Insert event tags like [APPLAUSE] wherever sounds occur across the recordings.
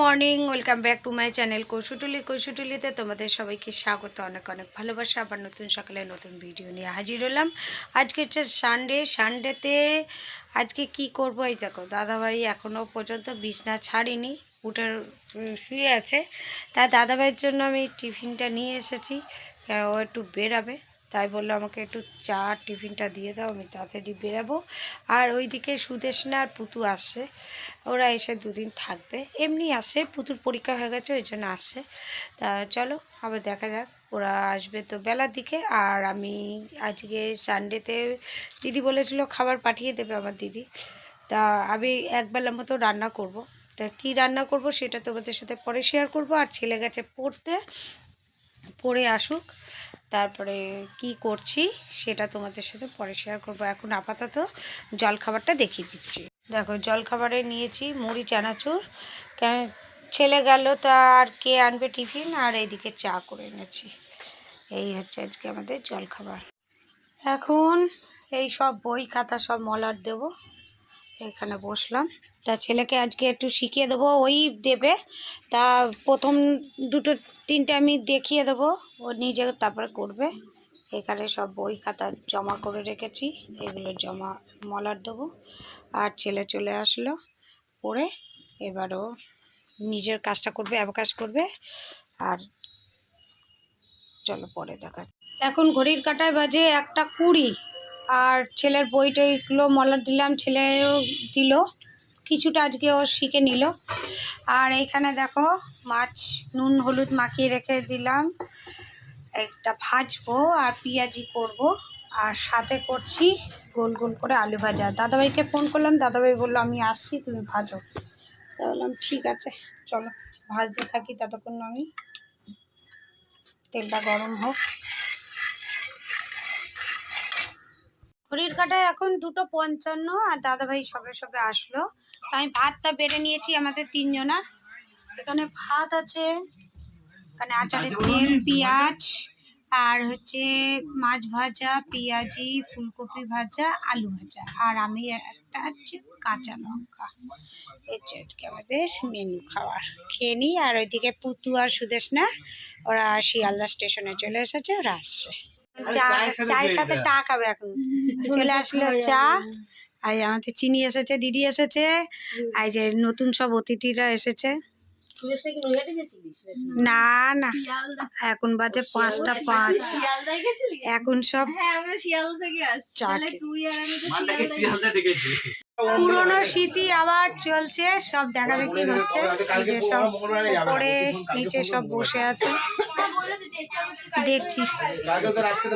Morning welcome back to my channel কৌশুটুলি কৌশুটুলিতে তোমাদের সবাইকে স্বাগত, অনেক অনেক ভালোবাসা। আবার নতুন সকালে নতুন ভিডিও নিয়ে হাজির হলাম। আজকে হচ্ছে সানডে সানডেতে আজকে কি করব? এই দেখো, দাদাভাই এখনও পর্যন্ত বিছনা ছাড়িনি উঠে শুয়ে আছে। তা দাদাভাইয়ের জন্য আমি টিফিনটা নিয়ে এসেছি, ও একটু বেরাবে। তাই বলল, আমাকে একটু চা টিফিনটা দিয়ে দাও, আমি তাড়াতাড়ি বেরাবো। আর ওইদিকে সুদেশনা আর পুতু আসছে ওরা এসে দুদিন থাকবে। এমনি আসে, পুতুর পরীক্ষা হয়ে গেছে, ওই জন্য আসে। তা চলো, আবার দেখা যাক, ওরা আসবে তো বেলার দিকে। আর আমি আজকে সানডেতে দিদি বলেছিল খাবার পাঠিয়ে দেবে আমার দিদি। তা আমি একবেলার মতো রান্না করব। তা কী রান্না করব সেটা তোমাদের সাথে পরে শেয়ার করব। আর ছেলে গেছে পড়তে, পড়ে আসুক। তারপরে কি করছি সেটা তোমাদের সাথে পরে শেয়ার করব। এখন আপাতত জলখাবারটা দেখিয়ে দিচ্ছি। দেখো, জলখাবারে নিয়েছি মুড়ি, চানাচুর। কেন, ছেলে গেল তা আর কে আনবে টিফিন? আর এইদিকে চা করে এনেছি। এই হচ্ছে আজকে আমাদের জলখাবার। এখন এই সব বই খাতা সব মলার দেব। এখানে বসলাম। তা ছেলেকে আজকে একটু শিখিয়ে দেবো, ওই দেবে। তা প্রথম দুটো, তিনটে আমি দেখিয়ে দেবো, ও নিজে তারপরে করবে। এখানে সব বই খাতা জমা করে রেখেছি, এগুলো জমা মলার দেবো। আর ছেলে চলে আসলো, পড়ে এবারও নিজের কাজটা করবে, অ্যাবকাশ করবে। আর চলো পরে দেখা এখন ঘড়ির কাটায় বাজে একটা কুড়ি। আর ছেলের বই টইগুলো মলার দিলাম, ছেলেও দিল। কিছুটা আজকে ও শিখে নিল। আর এইখানে দেখো, মাছ, নুন, হলুদ মাখিয়ে রেখে দিলাম। একটা ভাজবো আর পেঁয়াজি করব। আর সাথে করছি গোল গোল করে আলু ভাজা। দাদাভাইকে ফোন করলাম, দাদাভাই বলল, আমি আসছি, তুমি ভাজো। বললাম, ঠিক আছে, চলো। ভাজতে থাকি, ততক্ষণ আমি। তেলটা গরম হোক। ঘড়ির কাটায় এখন দুটো পঞ্চান্ন আর দাদাভাই সবে সবে আসলো। তো আমি ভাতটা বেড়ে নিয়েছি আমাদের তিনজনার এখানে ভাত আছে এখানে আচারের তেল পেঁয়াজ আর হচ্ছে মাছ ভাজা পেঁয়াজি ফুলকপি ভাজা আলু ভাজা। আর আমি একটা হচ্ছে কাঁচা লঙ্কা। হচ্ছে আজকে আমাদের মেনু খাওয়ার। খেয়ে নিই আর ওইদিকে পুতু আর সুদেশ না ওরা শিয়ালদা স্টেশনে চলে এসেছে ওরা আসছে। চা চায়ের সাথে টা খাবে এখন। [LAUGHS] চলে আসলো চা। আর আমাদের চিনি এসেছে দিদি এসেছে। আর যে নতুন সব অতিথিরা এসেছে। না না। এখন বাজে পাঁচটা পাঁচ। এখন সব খেয়ে- পুরনো স্মৃতি আবার চলছে সব দেখা দেখি হচ্ছে। যে সব উপরে নিচে সব বসে আছে। দেখছি।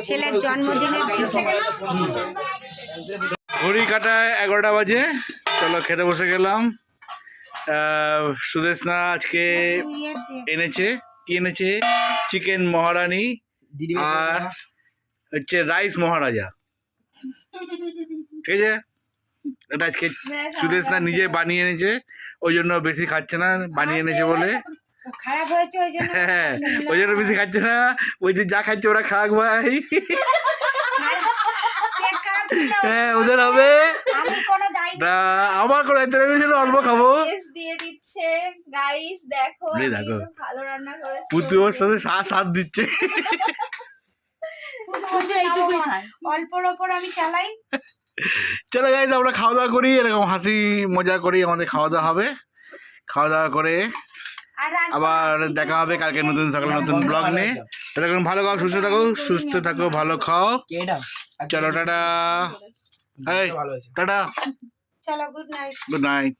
ছেলের জন্মদিনের ভিডিও ঘড়ি কাটায় এগারোটা বাজে। চলো খেতে বসে গেলাম। সুদেশনা আজকে এনেছে? কি এনেছে? চিকেন মহারানি আর হচ্ছে রাইস মহারাজা। ঠিক আছে? এটা আজকে সুদেশনা নিজে বানিয়ে এনেছে ওই জন্য বেশি খাচ্ছে না বানিয়ে এনেছে বলে। খারাপ হয়েছে ওই জন্য হ্যাঁ ওই জন্য বেশি খাচ্ছে না ওই যে যা খাচ্ছে ওরা খাক ভাই। [LAUGHS] হ্যাঁ ওদের হবে। না আমার কোনো আমি অল্প খাব। দিয়ে দিচ্ছে। গাইস দেখো দেখো। ভালো রান্না করেছি। পুতু ওর সাথে সাথ সাথ দিচ্ছে। অল্পর ওপর আমি চালাই। চলে গাইজ আমরা খাওয়া দাওয়া করি এরকম হাসি মজা করি আমাদের খাওয়া দাওয়া হবে। খাওয়া দাওয়া করে আবার দেখা হবে কালকে নতুন সকালে নতুন ব্লগ নিয়ে। ততক্ষণ ভালো খাও সুস্থ থাকো সুস্থ থাকো ভালো খাও। চলো টাটা। টাটা। চলো গুড নাইট গুড নাইট